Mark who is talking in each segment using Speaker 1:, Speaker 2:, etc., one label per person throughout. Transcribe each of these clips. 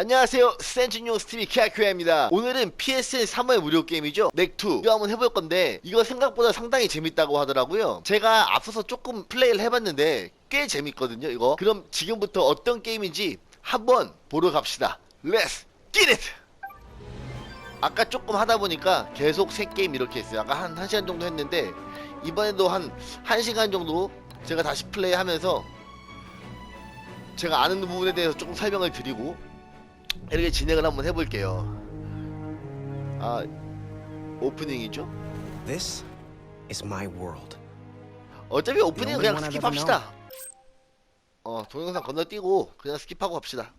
Speaker 1: 안녕하세요. 센진용 스티비 키아큐야입니다. 오늘은 PSN 3월 무료 게임이죠. 넥2 이거 한번 해볼 건데 이거 생각보다 상당히 재밌다고 하더라고요. 제가 앞서서 조금 플레이를 해봤는데 꽤 재밌거든요 이거. 그럼 지금부터 어떤 게임인지 한번 보러 갑시다. 렛츠 기릿 아까 조금 하다 보니까 계속 새 게임 이렇게 했어요. 아까 한 1시간 정도 했는데 이번에도 한 1시간 정도 제가 다시 플레이 하면서 제가 아는 부분에 대해서 조금 설명을 드리고 이렇게 진행을 한번 해볼게요. 아 오프닝이죠?
Speaker 2: This is my world.
Speaker 1: 어차피
Speaker 2: only
Speaker 1: 그냥 스킵합시다. 어 동영상 건너뛰고 그냥 스킵하고 합시다.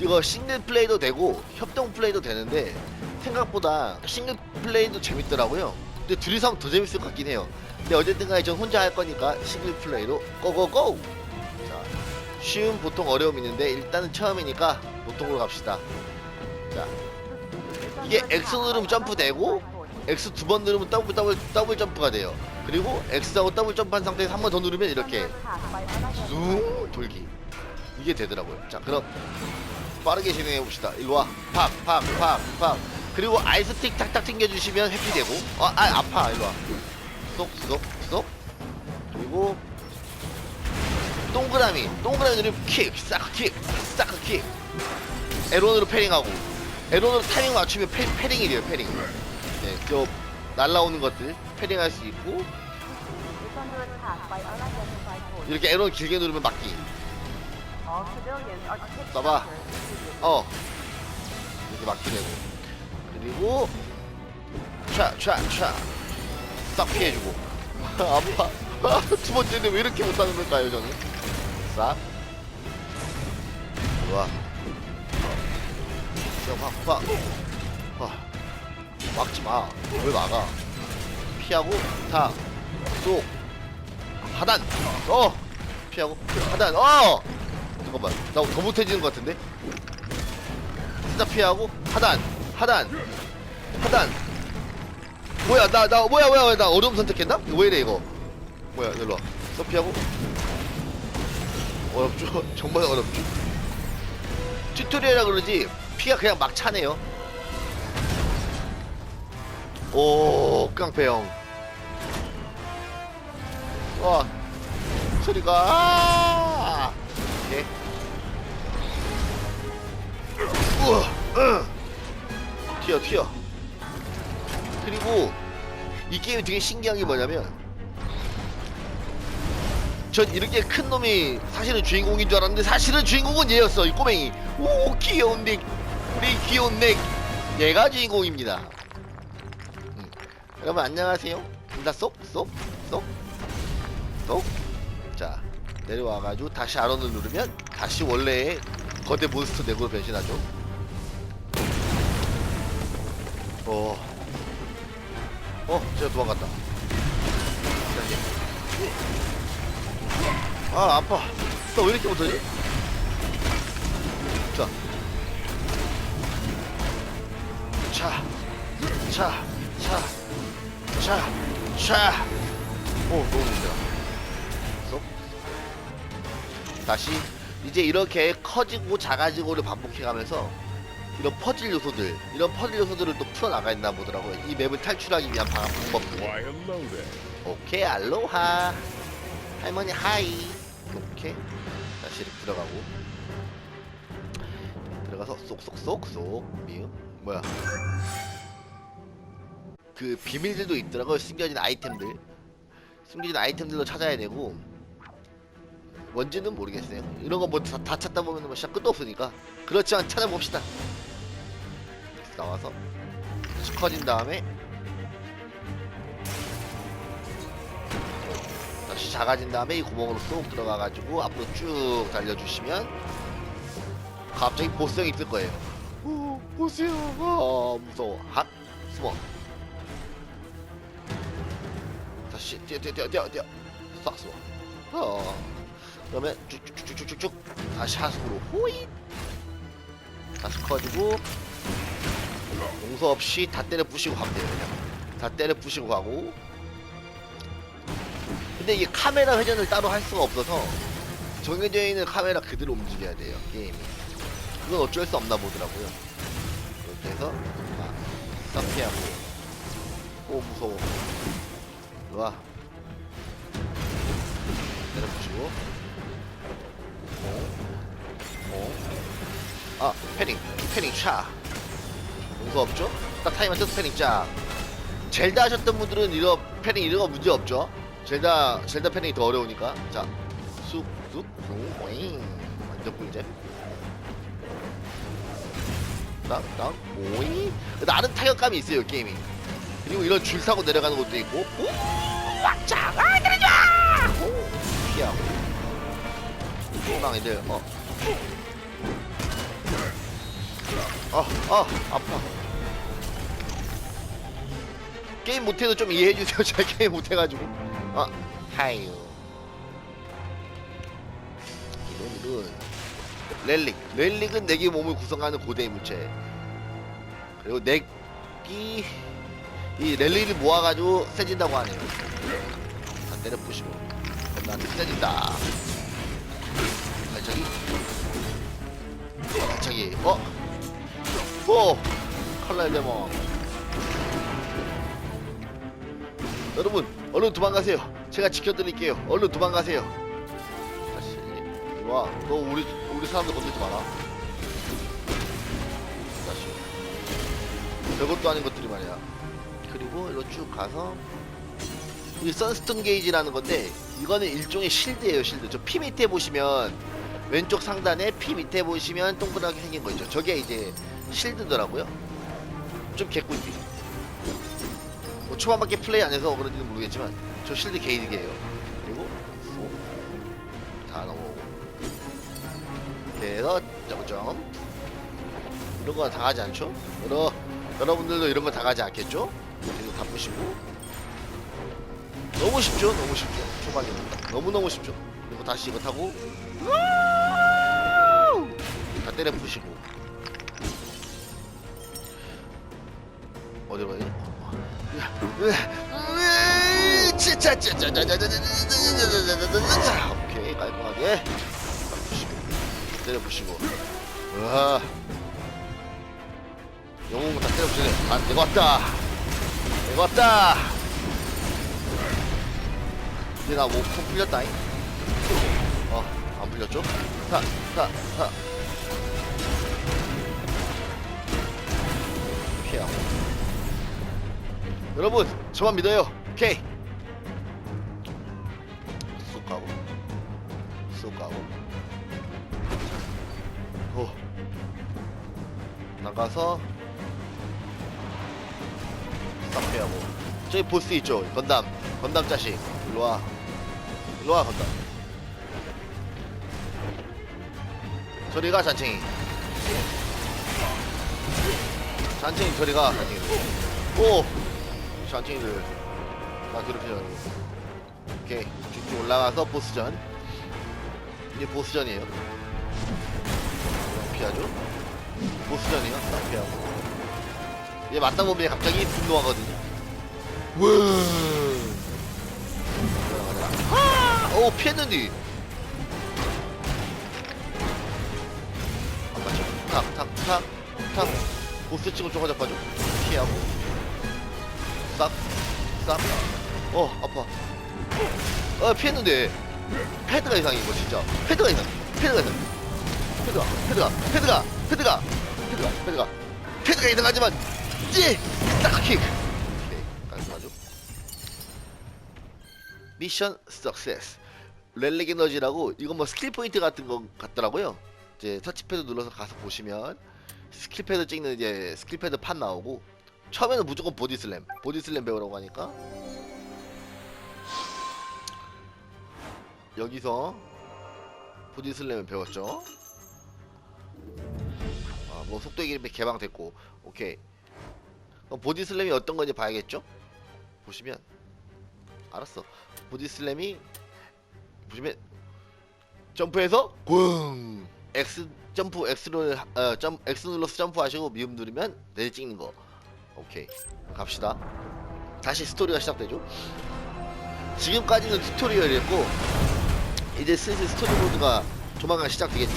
Speaker 1: 이거 싱글 플레이도 되고 협동 플레이도 되는데 생각보다 싱글 플레이도 재밌더라고요. 근데 둘이서 하면 더 재밌을 것 같긴 해요. 근데 어쨌든 간에 전 혼자 할 거니까 싱글 플레이로 고고고! 자, 쉬움, 보통, 어려움 있는데 일단은 처음이니까 보통으로 갑시다. 자, 이게 X 누르면 점프되고 X 두 번 누르면 더블 더블 더블 점프가 돼요. 그리고 X하고 더블 점프한 상태에서 한 번 더 누르면 이렇게 쑥 돌기 이게 되더라고요. 자, 그럼 빠르게 진행해 봅시다. 일로 와, 팍, 팍, 팍, 팍. 그리고 아이스틱 탁탁 튕겨주시면 해피되고, 어, 아, 아파. 일로 와. 쏙, 쏙, 쏙. 그리고 동그라미, 동그라미 누르면 킥, 사크 킥, 사크 킥. 에론으로 패링하고, 에론으로 타이밍 맞추면 패, 패링이 돼요, 패링. 네, 저 날라오는 것들 패링할 수 있고, 이렇게 에론 길게 누르면 막기.
Speaker 3: 써봐.
Speaker 1: 어 이렇게 막게 되고 그리고 촥촥촥 싹 피해주고 아파 두 번째인데 왜 이렇게 못하는 걸까요 저는 싹 좋아 아, 막지마. 왜 막아. 피하고 다쏙 하단. 어. 피하고 하단. 어! 잠깐만. 나 더 못해지는 것 같은데? 진짜 피하고 하단. 하단. 하단. 뭐야 나나 뭐야 뭐야 나 어려움 선택했나? 왜 이래 이거? 뭐야 일로 와또 피하고 어렵죠? 정말 어렵죠? 튜토리얼이라 그러지 피가 그냥 막 차네요 오 깡패형 와 소리가 아 오케이 우와, 으. 튀어 튀어 그리고 이 게임이 되게 신기한 게 뭐냐면 전 이렇게 큰 놈이 사실은 주인공인 줄 알았는데 사실은 주인공은 얘였어 이 꼬맹이. 오 귀여운 넥. 우리 귀여운 넥. 얘가 주인공입니다. 음. 여러분 안녕하세요. 인사 쏙쏙쏙쏙자 내려와가지고 다시 아론을 누르면 다시 원래의 거대 몬스터 넥으로 변신하죠. 어. 어, 제가 도망갔다. 아, 아파. 나 왜 이렇게 못하지? 자. 차. 차. 차. 차. 차. 오, 너무 힘들어. 쏙. 다시. 이제 이렇게 커지고 작아지고를 반복해 가면서 이런 퍼즐 요소들, 이런 퍼즐 요소들을 또 풀어나가 있나 보더라고요. 이 맵을 탈출하기 위한 방- 방법들. 오케이, 알로하. 할머니, 하이. 오케이. 다시 이렇게 들어가고. 들어가서 쏙쏙쏙쏙. 미음. 뭐야. 그 비밀들도 있더라고요. 숨겨진 아이템들. 숨겨진 아이템들도 찾아야 되고. 뭔지는 모르겠어요. 이런 거뭐다 찾다 보면 뭐 진짜 끝도 없으니까. 그렇지만 찾아봅시다. 이렇게 나와서 커진 다음에 다시 작아진 다음에 이 구멍으로 쏙 들어가가지고 앞으로 쭉 달려주시면 갑자기 보스형이 뜰 거예요. 오, 보스형, 아 무서워. 핫, 숨어. 다시 뛰어, 뛰어, 뛰어, 뛰어, 뛰어. 싹 숨어. 어. 그러면 쭉쭉쭉쭉쭉쭉 다시 하수구로 호잇. 다시 커지고 용서 없이 다 때려 부시고 가면 돼요 그냥 다 때려 부시고 가고 근데 이게 카메라 회전을 따로 할 수가 없어서 정해져 있는 카메라 그대로 움직여야 돼요 게임이. 그건 어쩔 수 없나 보더라고요. 이렇게 해서 아, 싹 피하고. 오 무서워. 일로와 내려보시고. 오. 오. 아 패닝 패닝 차 용서 없죠? 딱 타이밍 맞춰서 패닝 쫙 젤다 하셨던 분들은 이거 패닝 이런 거 문제 없죠? 젤다 젤다 패닝이 더 어려우니까. 자 쑥쑥 오잉. 완전 꿀잼. 딱딱 오잉. 나는 타격감이 있어요 게임이 그리고 이런 줄 타고 내려가는 것도 있고. 오 꽉짝 아 때려줘! 오 피하고. 호랑이들 어. 아, 아, 아파. 게임 못해도 좀 이해해주세요. 잘 게임 못해가지고. 아, 하이요. 이런, 이런. 렐릭. 렐릭은 내기 몸을 구성하는 고대 물체. 그리고 내기, 이 렐릭을 모아가지고 세진다고 하네요. 한 때려 부시고. 나한테 세진다. 발차기. 발차기. 어? 오! 칼날 데몬 여러분 얼른 도망가세요. 제가 지켜드릴게요. 얼른 도망가세요. 다시. 이리 와 너 우리 우리 사람들 건들지 마라. 다시. 별것도 아닌 것들이 말이야. 그리고 이로 쭉 가서 이 선스톤 게이지라는 건데 이거는 일종의 실드예요 실드. 저 피 밑에 보시면 왼쪽 상단에 피 밑에 보시면 동그랗게 생긴 거 있죠. 저게 이제 실드더라고요. 좀 개꿀띠. 뭐 초반밖에 플레이 안 해서 그런지는 모르겠지만 저 실드 게이드게요. 그리고 쏙. 다 넘어오고. 그래서 점점 이런 거다 가지 않죠? 여러 여러분들도 이런 거 다 가지 않겠죠? 그리고 다 부시고 너무 쉽죠? 너무 쉽죠? 초반이니까 너무 너무 쉽죠? 그리고 다시 이거 타고 다 때려 부시고 어디로 가야 돼? 오케이 깔끔하게 부시고 때려 부시고 와 영웅은 다 때려 부시네 아 내가 왔다 내가 왔다 근데 나몸 풀렸다잉 어안 풀렸죠? 자자자 피하고 여러분 저만 믿어요. 오케이. 쑥 가고. 쑥 가고. 오. 나가서 싹 피하고. 저기 보스 있죠? 건담. 건담 자식. 일로와. 일로와 건담. 저리가 잔챙이. 잔챙이 저리가 잔챙이. 오 잔챙이들 다 괴롭히자 오케이. 쭉쭉 올라가서 보스전. 이제 보스전이에요. 피하죠. 보스전이요. 딱 피하고. 이제 맞다 보면 갑자기 분노하거든요. 와 아! 오 피했는데. 안 맞죠. 탁탁탁탁. 보스 치고 쪼가잡아줘. 피하고 싹 싹. 어 아파. 어 피했는데 헤드가 이상해 이거 진짜. 헤드가 이상 헤드가 이상 헤드가 헤드가 헤드가 헤드가 헤드가 헤드가. 헤드가 이상하지만 찌 딱 킥. 오케이 깔끔하죠. 미션 석세스. 렐렉 에너지라고 이거 뭐 스킬 포인트 같은 거 같더라고요. 이제 터치패드 눌러서 가서 보시면 스킬패드 찍는 이제 스킬패드 판 나오고 처음에는 무조건 보디슬램 보디슬램 배우라고 하니까. 여기서 보디슬램을 배웠죠. 아, 뭐 속도 이름이 개방됐고 오케이. 보디슬램이 어떤 건지 봐야겠죠? 보시면. 알았어. 보디슬램이 보시면 점프해서 꽝 X 점프 X를 어, 점 X 눌러서 점프하시고 미음 누르면 내리 찍는 거 오케이. 갑시다. 다시 스토리가 시작되죠? 지금까지는 튜토리얼이었고 이제 슬슬 스토리 모드가 조만간 시작되겠죠.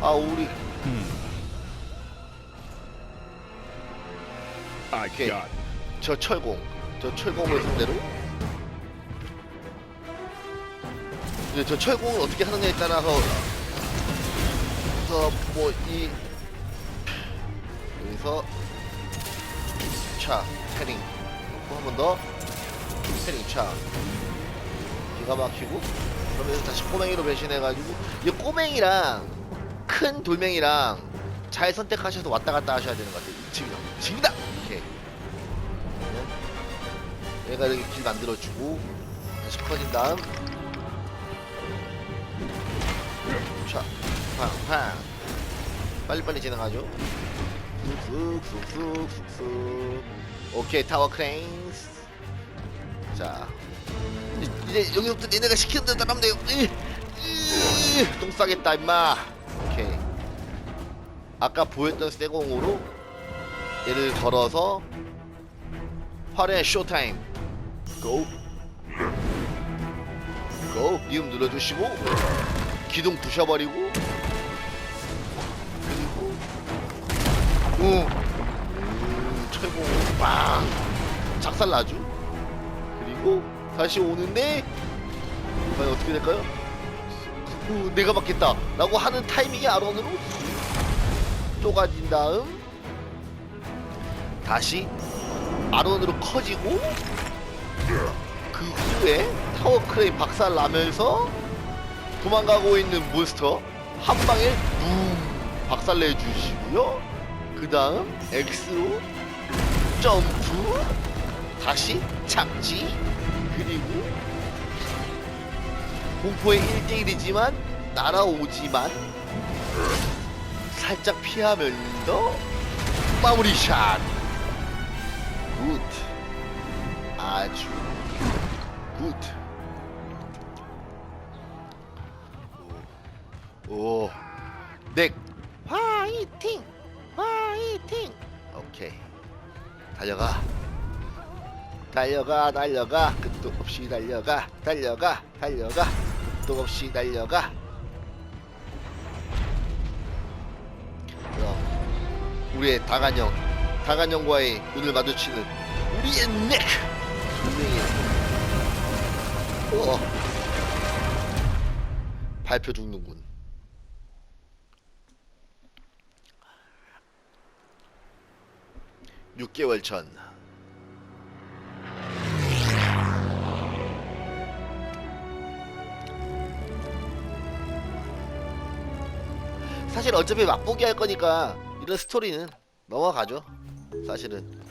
Speaker 1: 아 우리.
Speaker 3: got it.
Speaker 1: 저 철공, 저 철공을 상대로. 이제 저 철공을 어떻게 하느냐에 따라서 그래서 뭐이 여기서 차 패링. 한 번 더. 패링 차. 기가 막히고. 그러면서 다시 꼬맹이로 변신해가지고. 이 꼬맹이랑 큰 돌멩이랑 잘 선택하셔서 왔다 갔다 하셔야 되는 것 같아요. 지금 지금이다! 이렇게. 얘가 이렇게 길 만들어주고 다시 커진 다음. 자, 팡팡. 빨리빨리 진행하죠. 쑥쑥쑥쑥쑥쑥. 오케이 타워 크레인스. 자. 이- 이제 여기부터 얘네가 시키는 대로 따라하면 돼요 똥 싸겠다 임마. 오케이. 아까 보였던 쇠공으로 얘를 걸어서 화려한 쇼타임. 고! 고! 니음 눌러주시고 기둥 부셔버리고 우 음, 철공으로 빵! 작살 나죠 그리고 다시 오는데 과연 어떻게 될까요? 우, 내가 받겠다 라고 하는 타이밍에 아론으로 쪼가진 다음 다시 아론으로 커지고 그 후에 타워 크레인 박살 나면서 도망가고 있는 몬스터 한 방에 붐 박살 내 주시고요. 그 다음 X로 점프 다시 착지 그리고 공포의 1대1이지만 날아오지만 살짝 피하면서 마무리 샷 굿. 아주 굿. 오. 넥. 화이팅. 화이팅. 오케이. 달려가. 달려가 달려가 끝도 없이 달려가 달려가 달려가 끝도 없이 달려가 그럼 우리의 다간형 다간형과의 눈을 마주치는 우리의 넥 분명히 어 발표 죽는군 육개월 전. 사실 어차피 맛보기 할 거니까 이런 스토리는 넘어가죠 사실은.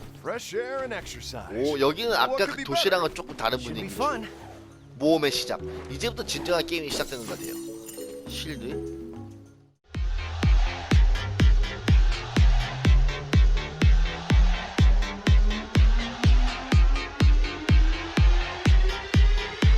Speaker 1: 오 여기는 아까 그 도시랑은 조금 다른
Speaker 2: fun.
Speaker 1: 모험의 시작. 이제부터 진정한 게임이 시작되는 것 같아요. 쉴드